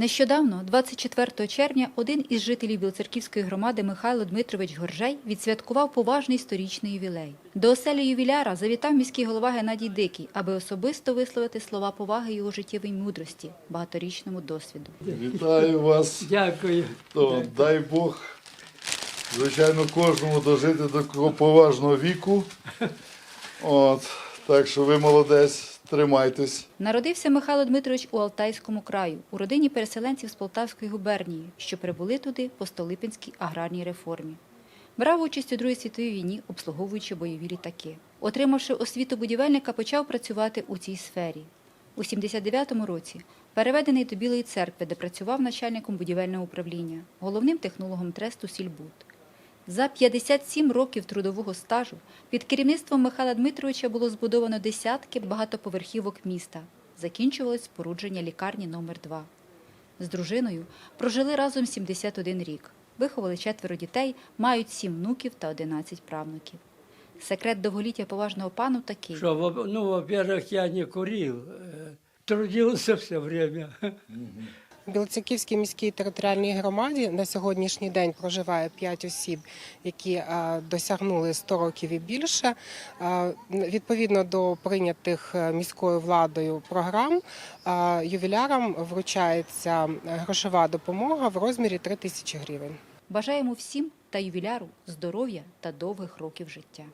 Нещодавно, 24 червня, один із жителів Білоцерківської громади Михайло Дмитрович Горжей відсвяткував поважний історичний ювілей. До оселі ювіляра завітав міський голова Геннадій Дикий, аби особисто висловити слова поваги його життєвій мудрості, багаторічному досвіду. Вітаю вас. Дякую. То, дай Бог, звичайно, кожному дожити до такого поважного віку. От, так що ви молодець, тримайтесь. Народився Михайло Дмитрович у Алтайському краю, у родині переселенців з Полтавської губернії, що прибули туди по Столипинській аграрній реформі. Брав участь у Другій світовій війні, обслуговуючи бойові літаки. Отримавши освіту будівельника, почав працювати у цій сфері. У 79-му році переведений до Білої церкви, де працював начальником будівельного управління, головним технологом тресту Сільбуд. За 57 років трудового стажу під керівництвом Михайла Дмитровича було збудовано десятки багатоповерхівок міста. Закінчувалось спорудження лікарні номер 2 З дружиною прожили разом 71 рік. Виховали четверо дітей, мають сім внуків та 11 правнуків. Секрет довголіття поважного пану такий. Что, во- ну, во-первых, я не курил, э, трудился все время. В Білоцерківській міській територіальній громаді на сьогоднішній день проживає 5 осіб, які е, досягнули 100 років і більше. Е, Відповідно до прийнятих е, міською владою програм, ювілярам вручається грошова допомога в розмірі 3 тисячі гривень. Бажаємо всім та ювіляру здоров'я та довгих років життя.